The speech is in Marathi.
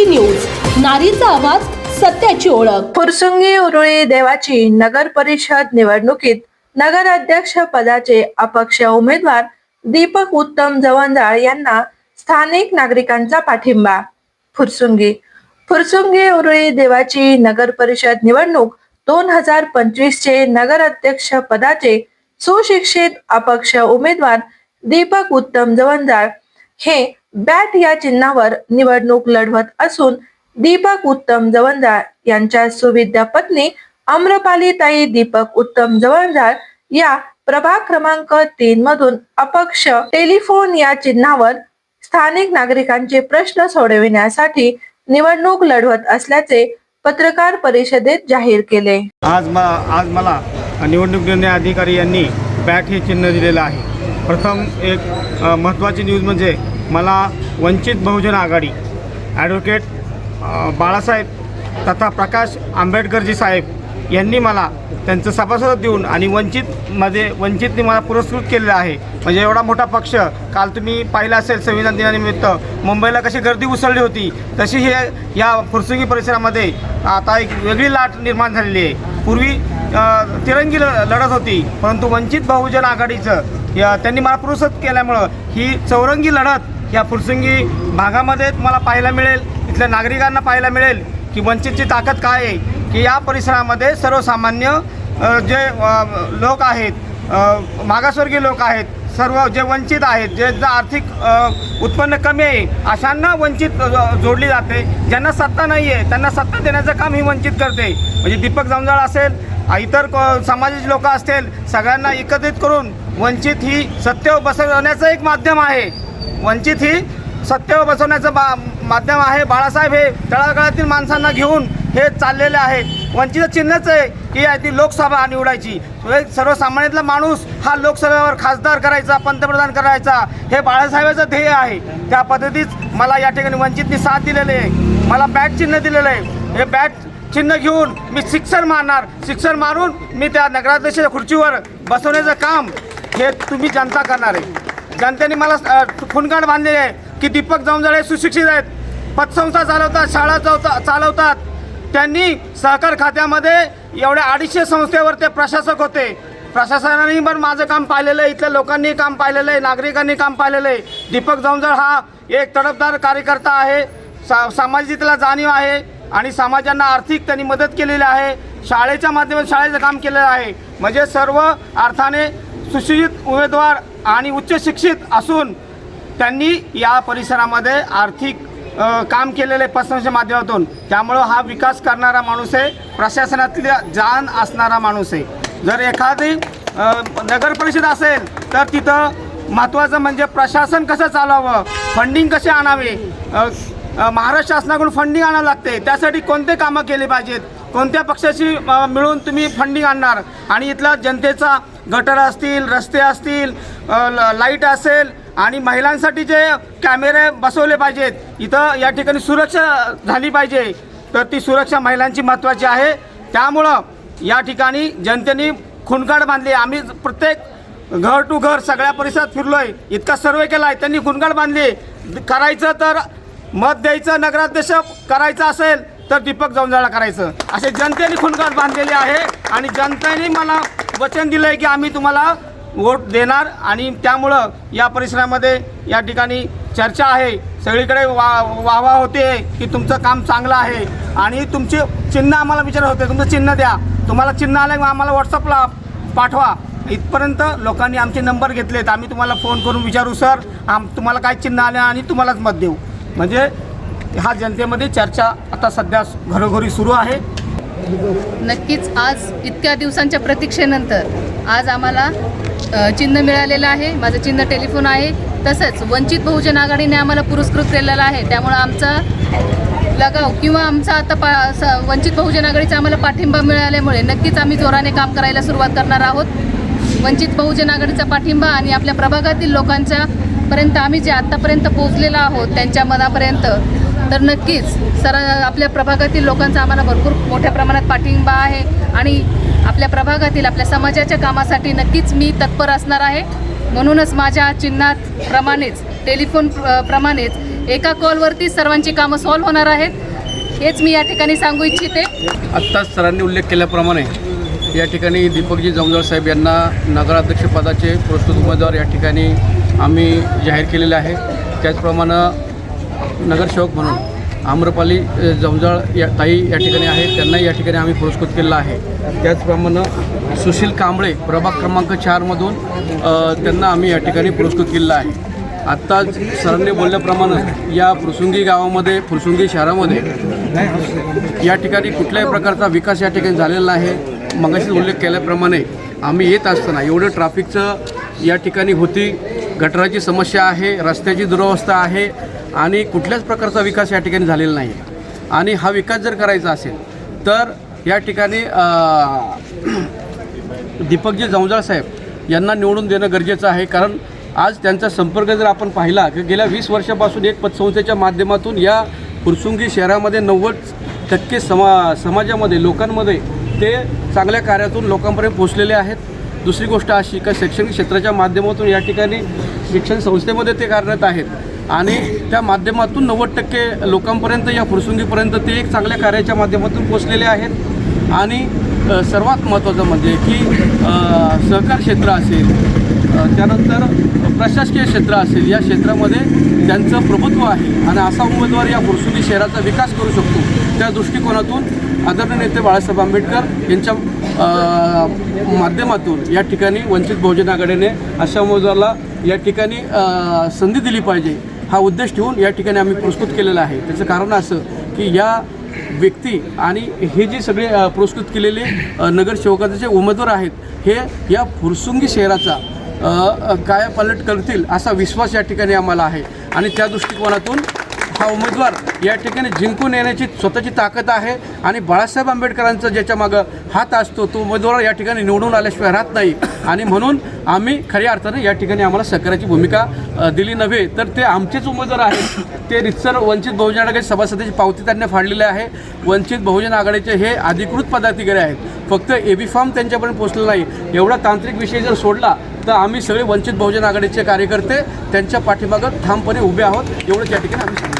टी न्यूज नारीचा आवाज सत्याची ओळख. फुरसुंगी उरुळी देवाची नगर परिषद निवडणुकीत नगराध्यक्ष पदाचे अपक्ष उमेदवार दीपक उत्तम जवंजाळ यांना स्थानिक नागरिकांचा पाठिंबा. फुरसुंगी फुरसुंगी उरुळी देवाची नगर परिषद निवडणूक दोन हजार पंचवीस चे नगराध्यक्ष पदाचे सुशिक्षित अपक्ष उमेदवार दीपक उत्तम जवंजाळ हे बॅट या चिन्हावर निवडणूक लढवत असून दीपक उत्तम जवंजाळ यांच्या सुविद्या पत्नी आम्रपालीताई दीपक उत्तम जवंजाळ या प्रभाग क्रमांक तीन मधून अपक्ष टेलिफोन या चिन्हावर स्थानिक नागरिकांचे प्रश्न सोडविण्यासाठी निवडणूक लढवत असल्याचे पत्रकार परिषदेत जाहीर केले. आज म आज मला निवडणूक निर्णय अधिकारी यांनी बॅट हे चिन्ह दिलेलं आहे. प्रथम एक महत्त्वाची न्यूज म्हणजे मला वंचित बहुजन आघाडी ॲडव्होकेट बाळासाहेब तथा प्रकाश आंबेडकरजी साहेब यांनी मला त्यांचं सभासद देऊन आणि वंचितमध्ये वंचितने मला पुरस्कृत केलेलं आहे. म्हणजे एवढा मोठा पक्ष काल तुम्ही पाहिलं असेल संविधान दिनानिमित्त मुंबईला कशी गर्दी उसळली होती तशी हे या फुरसुंगी परिसरामध्ये आता एक वेगळी लाट निर्माण झालेली आहे. पूर्वी तिरंगी ल लढत होती परंतु वंचित बहुजन आघाडीचं या त्यांनी मला पुरस्कृत केल्यामुळं ही चौरंगी लढत या फुरसुंगी भागामध्ये तुम्हाला पाहायला मिळेल इथल्या नागरिकांना पाहायला मिळेल की वंचितची ताकद काय आहे की या परिसरामध्ये सर्वसामान्य जे लोक आहेत मागासवर्गीय लोक आहेत सर्व जे वंचित आहेत जे आर्थिक उत्पन्न कमी आहे अशांना वंचित जोडली जाते. ज्यांना सत्ता नाही आहे त्यांना सत्ता देण्याचं काम ही वंचित करते. म्हणजे दीपक जमजाळ असेल इतर क- समाजाची लोक असतील सगळ्यांना एकत्रित करून वंचित ही सत्तेवर बसवण्याचं एक माध्यम आहे. वंचित ही सत्तेवर बसवण्याचं बा माध्यम आहे. बाळासाहेब हे तळागाळातील माणसांना घेऊन हे चाललेले आहेत. वंचित चिन्हच आहे की ती लोकसभा निवडायची. सर्वसामान्यातला माणूस हा लोकसभेवर खासदार करायचा पंतप्रधान करायचा हे बाळासाहेबाचं ध्येय आहे. त्या पद्धतीत मला या ठिकाणी वंचितनी साथ दिलेली आहे. मला बॅट चिन्ह दिलेलं आहे. हे बॅट चिन्ह घेऊन मी शिक्षण मारणार. शिक्षण मारून मी त्या नगराध्यक्षाच्या खुर्चीवर बसवण्याचं काम हे तुम्ही जनता करणार आहे. जनतेने मला अ, बांधलेली आहे. की दीपक जमजाळे सुशिक्षित आहेत. पतसंस्था चालवतात शाळा चालवता चालवतात. त्यांनी सहकार खात्यामध्ये एवढ्या अडीचशे संस्थेवर ते प्रशासक होते. प्रशासनाने पण माझं काम पाहिलेलं आहे. इथल्या लोकांनी काम पाहिलेलं आहे. नागरिकांनी काम पाहिलेलं आहे. दीपक जमजाळ हा एक तडफदार कार्यकर्ता आहे. सा सामाजिकला जाणीव आहे. आणि समाजांना आर्थिक त्यांनी मदत केलेली आहे. शाळेच्या माध्यमातून शाळेचं काम केलेलं आहे. म्हणजे सर्व अर्थाने सुशिक्षित उमेदवार आणि उच्च शिक्षित असून त्यांनी या परिसरामध्ये आर्थिक काम केलेले आहे पसंतच्या माध्यमातून. त्यामुळं हा विकास करणारा माणूस आहे प्रशासनातल्या जाण असणारा माणूस आहे. जर एखादी नगरपरिषद असेल तर तिथं महत्त्वाचं म्हणजे प्रशासन कसं चालवावं फंडिंग कसे आणावे? महाराष्ट्र शासनाकडून फंडिंग आणावं लागते. त्यासाठी कोणते कामं केले पाहिजेत? कोणत्या पक्षाशी मिळून तुम्ही फंडिंग आणणार? आणि इथला जनतेचा गटर असतील रस्ते असतील ल- लाइट असेल आणि महिलांसाठी जे कॅमेरे बसवले पाहिजेत इथं या ठिकाणी सुरक्षा झाली पाहिजे. तर ती सुरक्षा महिलांची महत्त्वाची आहे. त्यामुळं या ठिकाणी जनतेने खुणगाड बांधली. आम्ही प्रत्येक घर टू घर सगळ्या परिसरात फिरलोय. इतका सर्वे केला आहे त्यांनी खुणगाड बांधली. करायचं तर मत द्यायचं नगराध्यक्ष करायचं असेल तर दीपक जवंजाळा करायचं. असे जनतेने खुणकाड बांधलेली आहे आणि जनतेने मला वचन दिलं आहे की आम्ही तुम्हाला वोट देणार आणि त्यामुळं या परिसरामध्ये या ठिकाणी चर्चा आहे. सगळीकडे वा वाहवा होते की तुमचं काम चांगलं आहे आणि तुमचे चिन्ह आम्हाला विचारत होते तुमचं चिन्ह द्या. तुम्हाला चिन्ह आलं आम्हाला व्हॉट्सअपला पाठवा. इथपर्यंत लोकांनी आमचे नंबर घेतलेत. आम्ही तुम्हाला फोन करून विचारू सर आम तुम्हाला काय चिन्ह आले आणि तुम्हालाच मत देऊ. म्हणजे हा जनतेमध्ये चर्चा आता सध्या घरोघरी सुरू आहे. नक्कीच आज इतक्या दिवसांच्या प्रतीक्षेनंतर आज आम्हाला चिन्ह मिळालेलं आहे. माझं चिन्ह टेलिफोन आहे. तसंच वंचित बहुजन आघाडीने आम्हाला पुरस्कृत केलेला आहे. त्यामुळं आमचा लगाव किंवा आमचा आता पा वंचित बहुजन आघाडीचा आम्हाला पाठिंबा मिळाल्यामुळे नक्कीच आम्ही जोराने काम करायला सुरुवात करणार आहोत. वंचित बहुजन आघाडीचा पाठिंबा आणि आपल्या प्रभागातील लोकांच्या पर्यंत आम्ही जे आत्तापर्यंत पोहोचलेलो आहोत त्यांच्या मनापर्यंत तर नक्कीच सर आपल्या प्रभागातील लोकांचा आम्हाला भरपूर मोठ्या प्रमाणात पाठिंबा आहे आणि आपल्या प्रभागातील आपल्या समाजाच्या कामासाठी नक्कीच मी तत्पर असणार आहे. म्हणूनच माझ्या चिन्हात प्रमाणेच टेलिफोन प्रमाणेच एका कॉलवरती सर्वांची कामं सॉल्व्ह होणार आहेत हेच मी या ठिकाणी सांगू इच्छिते. आत्ताच सरांनी उल्लेख केल्याप्रमाणे या ठिकाणी दीपकजी जमदार साहेब यांना नगराध्यक्षपदाचे प्रस्तुत उमेदवार या ठिकाणी आम्ही जाहीर केलेले आहे. त्याचप्रमाणे नगरसेवक म्हणून. आम्रपाली अ, जमजाळ या ताई या ठिकाणी आहेत. त्यांनाही या ठिकाणी आम्ही पुरस्कृत केलेला आहे. त्याचप्रमाणे सुशील कांबळे प्रभाग क्रमांक चारमधून त्यांना आम्ही या ठिकाणी पुरस्कृत केलेला आहे. आत्ताच सरांनी बोलल्याप्रमाणे या फुरसुंगी गावामध्ये फुरसुंगी शहरामध्ये या ठिकाणी कुठल्याही प्रकारचा विकास या ठिकाणी झालेला आहे मगाशी उल्लेख केल्याप्रमाणे आम्ही येत असताना एवढं ट्रॅफिकचं या ठिकाणी होती. गटराची समस्या आहे रस्त्याची दुरवस्था आहे. आणि कुठल्याच प्रकारचा विकास या ठिकाणी झालेला नाही आहे आणि हा विकास जर करायचा असेल तर या ठिकाणी दीपकजी जवजाळ साहेब यांना निवडून देणं गरजेचं आहे. कारण आज त्यांचा संपर्क जर आपण पाहिला की गेल्या वीस वर्षापासून एक पतसंस्थेच्या माध्यमातून या फुरसुंगी शहरामध्ये नव्वद टक्के समा समाजामध्ये लोकांमध्ये ते चांगल्या कार्यातून लोकांपर्यंत पोचलेले आहेत. दुसरी गोष्ट अशी का शैक्षणिक क्षेत्राच्या माध्यमातून या ठिकाणी शिक्षण संस्थेमध्ये ते कार्यरत आहेत. आणि त्या माध्यमातून नव्वद टक्के लोकांपर्यंत या फुरसुंगीपर्यंत ते एक चांगल्या कार्याच्या माध्यमातून पोचलेले आहेत. आणि सर्वात महत्त्वाचं म्हणजे की सहकार क्षेत्र असेल त्यानंतर प्रशासकीय क्षेत्र असेल या क्षेत्रामध्ये त्यांचं प्रभुत्व आहे. आणि असा उमेदवार या फुरसुंगी शहराचा विकास करू शकतो त्या दृष्टिकोनातून आदरणीय नेते बाळासाहेब आंबेडकर यांच्या माध्यमातून या ठिकाणी वंचित बहुजन आघाडीने अशा उमेदवाराला या ठिकाणी संधी दिली पाहिजे. हा उद्देश ठेवून या ठिकाणी आम्ही पुरस्कृत केलेला आहे. त्याचं कारण असं की या व्यक्ती आणि हे जे सगळे पुरस्कृत केलेले नगरसेवकाचे जे उमेदवार आहेत हे या फुरसुंगी शहराचा कायापालट करतील असा विश्वास या ठिकाणी आम्हाला आहे. आणि त्या दृष्टिकोनातून हा उमेदवार या ठिकाणी जिंकून येण्याची स्वतःची ताकद आहे आणि बाळासाहेब आंबेडकरांचा ज्याच्या मागं हात असतो तो उमेदवार या ठिकाणी निवडून आल्याशिवाय राहत नाही. आणि म्हणून आम्ही खऱ्या अर्थाने या ठिकाणी आम्हाला सहकार्याची भूमिका दिली नव्हे. तर ते आमचेच उमेदवार आहेत. ते रितसर वंचित बहुजन आघाडी सभासदाची पावती त्यांनी फाडलेली आहे. वंचित बहुजन आघाडीचे हे अधिकृत पदाधिकारी आहेत. फक्त ए बी फॉर्म त्यांच्यापर्यंत पोचला नाही. एवढा तांत्रिक विषय जर सोडला तर आम्ही सगळे वंचित बहुजन आघाडीचे कार्यकर्ते त्यांच्या पाठीमागं ठामपणे उभे आहोत. एवढंच या ठिकाणी आम्ही